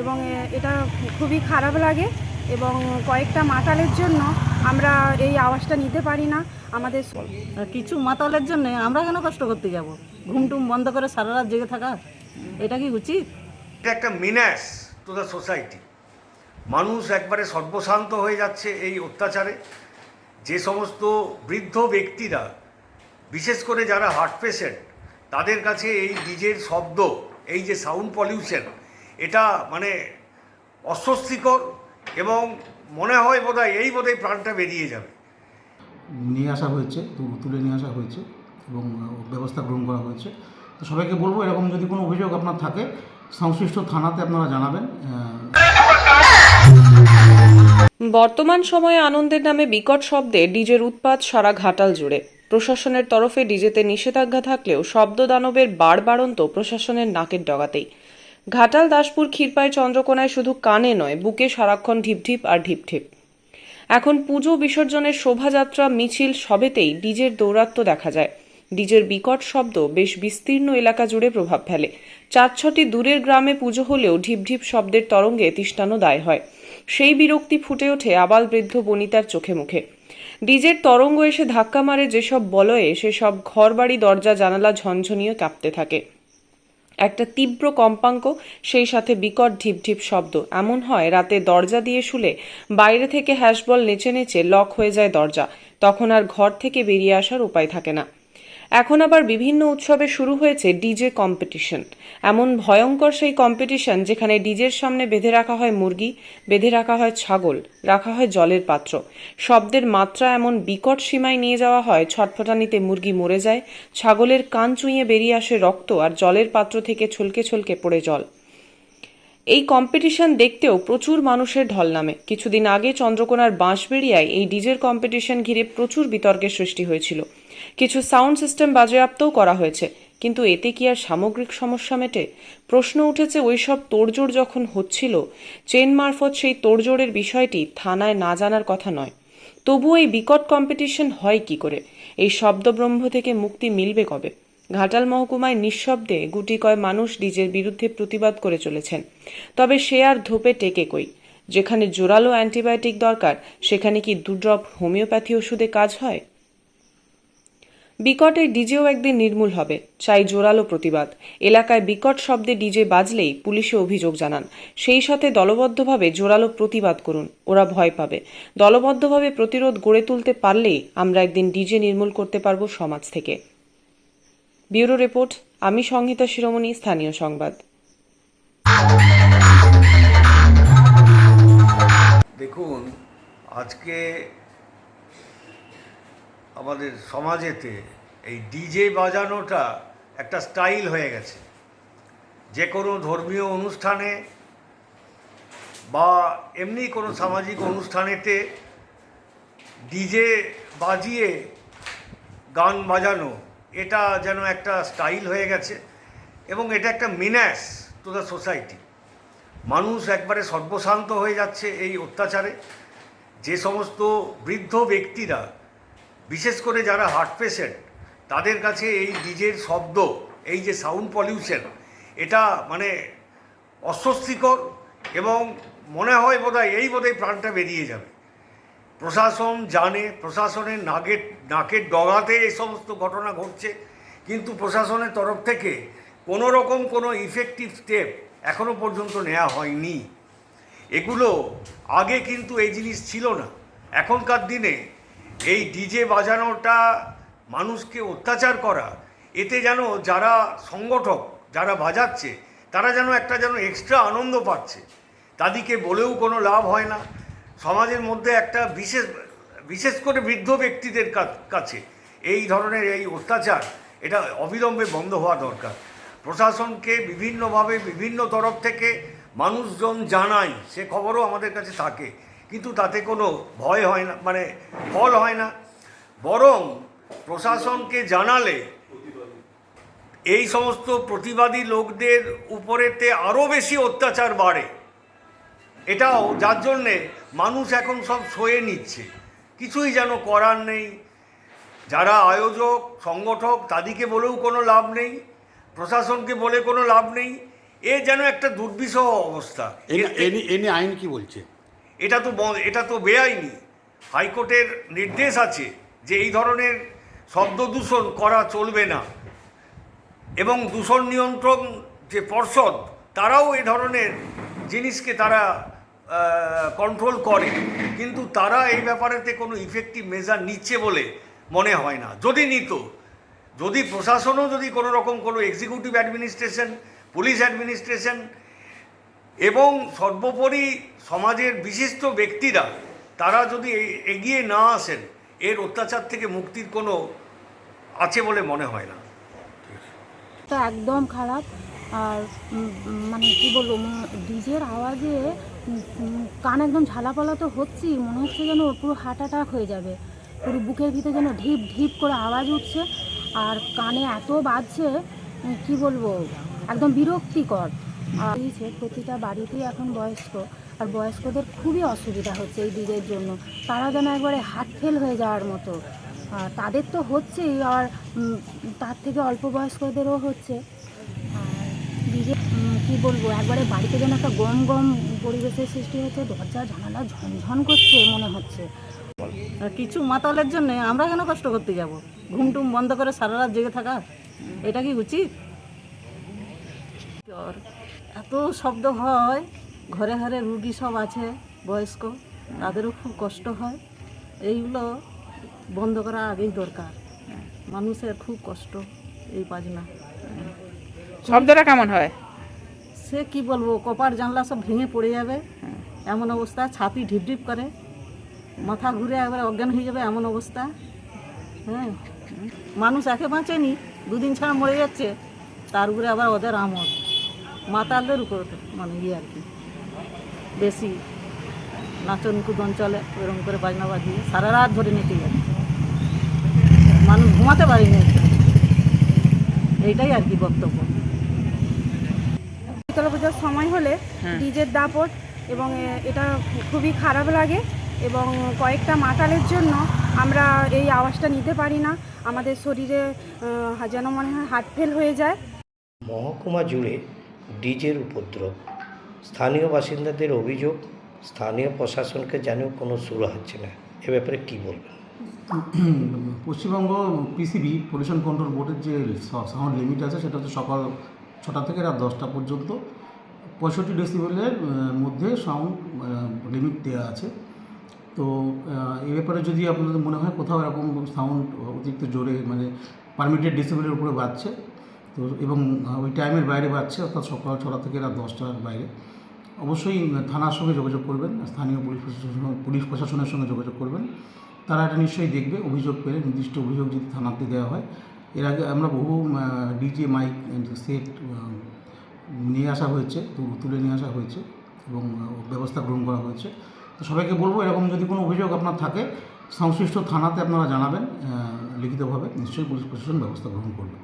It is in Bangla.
এবং এটা খুবই খারাপ লাগে এবং কয়েকটা মাতালের জন্য আমরা এই আওয়াজটা নিতে পারি না। আমাদের কিছু মাতালের জন্য আমরা কেন কষ্ট করতে যাব? ঘুম টুম বন্ধ করে সারা রাত জেগে থাকা? এটা কি উচিত? এটা একটা মিনাস টু দ্য সোসাইটি মানুষ একবারে সর্বশান্ত হয়ে যাচ্ছে এই অত্যাচারে। যে সমস্ত বৃদ্ধ ব্যক্তিরা বিশেষ করে যারা হার্ট পেশেন্ট তাদের কাছে এই ডিজের শব্দ এই যে সাউন্ড পলিউশন এটা মানে অস্বস্তিকর এবং মনে হয় বোধহয় এই বোধহয় প্রাণটা বেরিয়ে যাবে। নিয়ে আসা হয়েছে তুলে নিয়ে আসা হয়েছে এবং ব্যবস্থা গ্রহণ করা হয়েছে। তো সবাইকে বলব এরকম যদি কোনো অভিযোগ আপনার থাকে সংশ্লিষ্ট থানাতে আপনারা জানাবেন বর্তমান সময়ে আনন্দের নামে বিকট শব্দে ডিজের উৎপাত সারা ঘাটাল জুড়ে। প্রশাসনের তরফে ডিজেতে নিষেধাজ্ঞা থাকলেও শব্দ দানবের বাড়বাড়ন্ত প্রশাসনের নাকের ডগাতেই। ঘাটাল, দাসপুর, ক্ষীরপাই, চন্দ্রকোনায় শুধু কানে নয়, বুকে সারাক্ষণ ঢিপঢিপ আর ঢিপঢিপ এখন পুজো বিসর্জনের শোভাযাত্রা, মিছিল সবেতেই ডিজের দৌরাত্ম্য দেখা যায়। ডিজের বিকট শব্দ বেশ বিস্তীর্ণ এলাকা জুড়ে প্রভাব ফেলে। চার ছটি দূরের গ্রামে পুজো হলেও ঢিপঢিপ শব্দের তরঙ্গে তৃষ্ণানো দায় হয়। সেই বিরক্তি ফুটে ওঠে আবাল বৃদ্ধ বনিতার চোখে মুখে। ডিজের তরঙ্গ এসে ধাক্কা মারে যেসব বলয়ে, সেসব ঘরবাড়ি, দরজা, জানালা ঝনঝনিয়ে কাঁপতে থাকে। একটা তীব্র কম্পাঙ্ক, সেই সাথে বিকট ঢিপঢিপ শব্দ। এমন হয়, রাতে দরজা দিয়ে শুলে বাইরে থেকে হ্যাশবল নেচে নেচে লক হয়ে যায় দরজা। তখন আর ঘর থেকে বেরিয়ে আসার উপায় থাকে না। এখন আবার বিভিন্ন উৎসবে শুরু হয়েছে ডিজে কম্পিটিশন। এমন ভয়ঙ্কর সেই কম্পিটিশন যেখানে ডিজের সামনে বেঁধে রাখা হয় মুরগি, বেঁধে রাখা হয় ছাগল, রাখা হয় জলের পাত্র। শব্দের মাত্রা এমন বিকট সীমায় নিয়ে যাওয়া হয়, ছটফটানিতে মুরগি মরে যায়, ছাগলের কান চুইয়ে বেরিয়ে আসে রক্ত আর জলের পাত্র থেকে ছলকে ছলকে পড়ে জল। এই কম্পিটিশন দেখতেও প্রচুর মানুষের ঢল নামে। কিছুদিন আগে চন্দ্রকোনার বাঁশবেড়িয়ায় এই ডিজের কম্পিটিশন ঘিরে প্রচুর বিতর্কের সৃষ্টি হয়েছিল। কিছু সাউন্ড সিস্টেম বাজেয়াপ্তও করা হয়েছে, কিন্তু এতে কি আর সামগ্রিক সমস্যা মেটে? প্রশ্ন উঠেছে ওইসব তোড়জোড় যখন হচ্ছিল, চেন মারফত সেই তোড়জোড়ের বিষয়টি থানায় না জানার কথা নয়। তবুও এই বিকট কম্পিটিশন হয় কি করে? এই শব্দব্রহ্ম থেকে মুক্তি মিলবে কবে? ঘাটাল মহকুমায় নিঃশব্দে গুটি কয় মানুষ ডিজের বিরুদ্ধে প্রতিবাদ করে চলেছেন। তবে সে আর ধোপে টেকে কই? যেখানে জোরালো অ্যান্টিবায়োটিক দরকার, সেখানে কি দু ড্রপ হোমিওপ্যাথি ওষুধে কাজ হয়? বিকটের ডিজেও একদিন নির্মূল হবে, চাই জোরালো প্রতিবাদ। এলাকায় বিকট শব্দে ডিজে বাজলেই পুলিশে অভিযোগ জানান। সেই সাথে দলবদ্ধভাবে জোরালো প্রতিবাদ করুন, ওরা ভয় পাবে। দলবদ্ধভাবে প্রতিরোধ গড়ে তুলতে পারলেই আমরা একদিন ডিজে নির্মূল করতে পারব সমাজ থেকে। ব্যুরো রিপোর্ট, আমি সংহিতা শিরোমণি, স্থানীয় সংবাদ। দেখুন, আজকে আমাদের সমাজেতে এই ডিজে বাজানোটা একটা স্টাইল হয়ে গেছে। যে কোনো ধর্মীয় অনুষ্ঠানে বা এমনি কোনো সামাজিক অনুষ্ঠানেতে ডিজে বাজিয়ে গান বাজানো, এটা যেন একটা স্টাইল হয়ে গেছে এবং এটা একটা মিনাস টু দ্য সোসাইটি মানুষ একবারে সর্বশান্ত হয়ে যাচ্ছে এই অত্যাচারে। যে সমস্ত বৃদ্ধ ব্যক্তিরা বিশেষ করে যারা হার্ট পেশেন্ট তাদের কাছে এই ডিজের শব্দ, এই যে সাউন্ড পলিউশন এটা মানে অস্বস্তিকর এবং মনে হয় বোধহয় এই বোধহয় প্রাণটা বেরিয়ে যাবে। প্রশাসন জানে, প্রশাসনের নাকের নাকের ডগাতে এই সমস্ত ঘটনা ঘটছে, কিন্তু প্রশাসনের তরফ থেকে কোনো রকম কোনো ইফেক্টিভ স্টেপ এখনও পর্যন্ত নেওয়া হয়নি। এগুলো আগে কিন্তু এই জিনিস ছিল না। এখনকার দিনে এই ডিজে বাজানোটা মানুষকে অত্যাচার করা, এতে যেন যারা সংগঠক, যারা বাজাচ্ছে, তারা যেন একটা যেন এক্সট্রা আনন্দ পাচ্ছে। তাদেরকে বলেও কোনো লাভ হয় না। সমাজের মধ্যে একটা বিশেষ বিশেষ করে বৃদ্ধ ব্যক্তিদের কাছে এই ধরনের এই অত্যাচার, এটা অবিলম্বে বন্ধ হওয়া দরকার। প্রশাসনকে বিভিন্নভাবে, বিভিন্ন তরফ থেকে মানুষজন জানায়, সে খবরও আমাদের কাছে থাকে। কিন্তু তাতে কোনো ভয় হয় না মানে ফল হয় না। বরং প্রশাসনকে জানালে এই সমস্ত প্রতিবাদী লোকদের উপরেতে আরও বেশি অত্যাচার বাড়ে। এটাও যার জন্যে মানুষ এখন সব সয়ে নিচ্ছে। কিছুই যেন করার নেই। যারা আয়োজক সংগঠক তাদেরকে বলেও কোনো লাভ নেই। প্রশাসনকে বলে কোনো লাভ নেই। এ যেন একটা দুর্বিষহ অবস্থা। এ- নিয়ে আইন কি বলছে? এটা তো এটা তো বেআইনি। হাইকোর্টের নির্দেশ আছে যে এই ধরনের শব্দ দূষণ করা চলবে না। এবং দূষণ নিয়ন্ত্রণ যে পর্ষদ, তারাও এই ধরনের জিনিসকে তারা কন্ট্রোল করে। কিন্তু তারা এই ব্যাপারেতে কোনো ইফেক্টিভ মেজার নিচ্ছে বলে মনে হয় না। যদি নিত, যদি প্রশাসনও যদি কোনো রকম কোনো এক্সিকিউটিভ অ্যাডমিনিস্ট্রেশন পুলিশ অ্যাডমিনিস্ট্রেশন এবং সর্বোপরি সমাজের বিশিষ্ট ব্যক্তিরা, তারা যদি এগিয়ে না আসেন, এর অত্যাচার থেকে মুক্তির কোনো আছে বলে মনে হয় না। তা একদম খারাপ। আর মানে কি বলব ডিজের আওয়াজে কান একদম ঝালাপালা তো হচ্ছেই, মনে হচ্ছে যেন পুরো হার্ট অ্যাটাক হয়ে যাবে। পুরো বুকের ভিতরে যেন ঢিপ ঢিপ করে আওয়াজ উঠছে, আর কানে এত বাজছে কি বলব, একদম বিরক্তিকর। আর এই প্রতিটা বাড়িতেই এখন বয়স্ক। আর বয়স্কদের খুবই অসুবিধা হচ্ছে এই ডিজের জন্য। তারা যেন একবারে হার্ট ফেল হয়ে যাওয়ার মতো। আর তাদের তো হচ্ছেই আর তার থেকে অল্প বয়স্কদেরও হচ্ছে। আর ডিজে কি বলব একবারে বাড়িতে যেন একটা গম গম পরিবেশের সৃষ্টি হচ্ছে দরজা জানালা ঝনঝন করছে মনে হচ্ছে। আর কিছু মাতালের জন্য আমরা কেন কষ্ট করতে যাব? ঘুমটুম বন্ধ করে সারা রাত জেগে থাকা এটা কি উচিত? এত শব্দ হয় ঘরে ঘরে রুগী সব আছে বয়স্ক তাদেরও খুব কষ্ট হয়। এইগুলো বন্ধ করা আগেই দরকার। মানুষের খুব কষ্ট এই বাজনা। শব্দটা কেমন হয়? সে কি বলব কপার জানলা সব ভেঙে পড়ে যাবে। এমন অবস্থা ছাতি ঢিপ ঢিপ করে। মাথা ঘুরে একবারে অজ্ঞান হয়ে যাবে এমন অবস্থা। হ্যাঁ মানুষ একে বাঁচেনি দুদিন ছাড়া মরে যাচ্ছে। তার উপরে আবার ওদের আমদ মাতালদের উপর মানে ইয়ে আর কি। বেশি নাচন কুদন চলে ওরকম করে বাজনা বাজিয়ে সারা রাত ধরে নিতে যাবে মানুষ ঘুমাতে পারিনি এইটাই আর কি বক্তব্য। শীতলা পুজোর সময় হলে ডিজের দাপট এবং এটা খুবই খারাপ লাগে এবং কয়েকটা মাতালের জন্য আমরা এই আওয়াজটা নিতে পারি না। আমাদের শরীরে যেন মনে হয় হার্ট ফেল হয়ে যায়। মহকুমা জুড়ে ডিজের উপদ্রব। স্থানীয় বাসিন্দাদের অভিযোগ, স্থানীয় প্রশাসনকে জানিয়েও কোনো সুর হচ্ছে না। এ ব্যাপারে কী বলবেন? পশ্চিমবঙ্গ পিসিবি পলিউশন কন্ট্রোল বোর্ডের যে সাউন্ড লিমিট আছে, সেটা হচ্ছে সকাল ছটা থেকে রাত দশটা পর্যন্ত। পঁয়ষট্টি ডেসিবেলের মধ্যে সাউন্ড লিমিট দেওয়া আছে। তো এ ব্যাপারে যদি আপনাদের মনে হয় কোথাও এরকম সাউন্ড অতিরিক্ত জোরে মানে পারমিটেড ডেসিবেলের উপরে বাজছে তো এবং ওই টাইমের বাইরে বাজছে অর্থাৎ সকাল ছটা থেকে রাত দশটার বাইরে। অবশ্যই থানার সঙ্গে যোগাযোগ করবেন স্থানীয় পুলিশ প্রশাসন, পুলিশ প্রশাসনের সঙ্গে যোগাযোগ করবেন। তারা এটা নিশ্চয়ই দেখবে, অভিযোগ পেলে, নির্দিষ্ট অভিযোগ যদি থানাতে দেওয়া হয়। এর আগে আমরা বহু ডিজে মাইক সেট নিয়ে আসা হয়েছে তুলে নিয়ে আসা হয়েছে, এবং ব্যবস্থা গ্রহণ করা হয়েছে। তো সবাইকে বলব, এরকম যদি কোনো অভিযোগ আপনার থাকে, সংশ্লিষ্ট থানাতে আপনারা জানাবেন লিখিতভাবে। নিশ্চয়ই পুলিশ প্রশাসন ব্যবস্থা গ্রহণ করবে।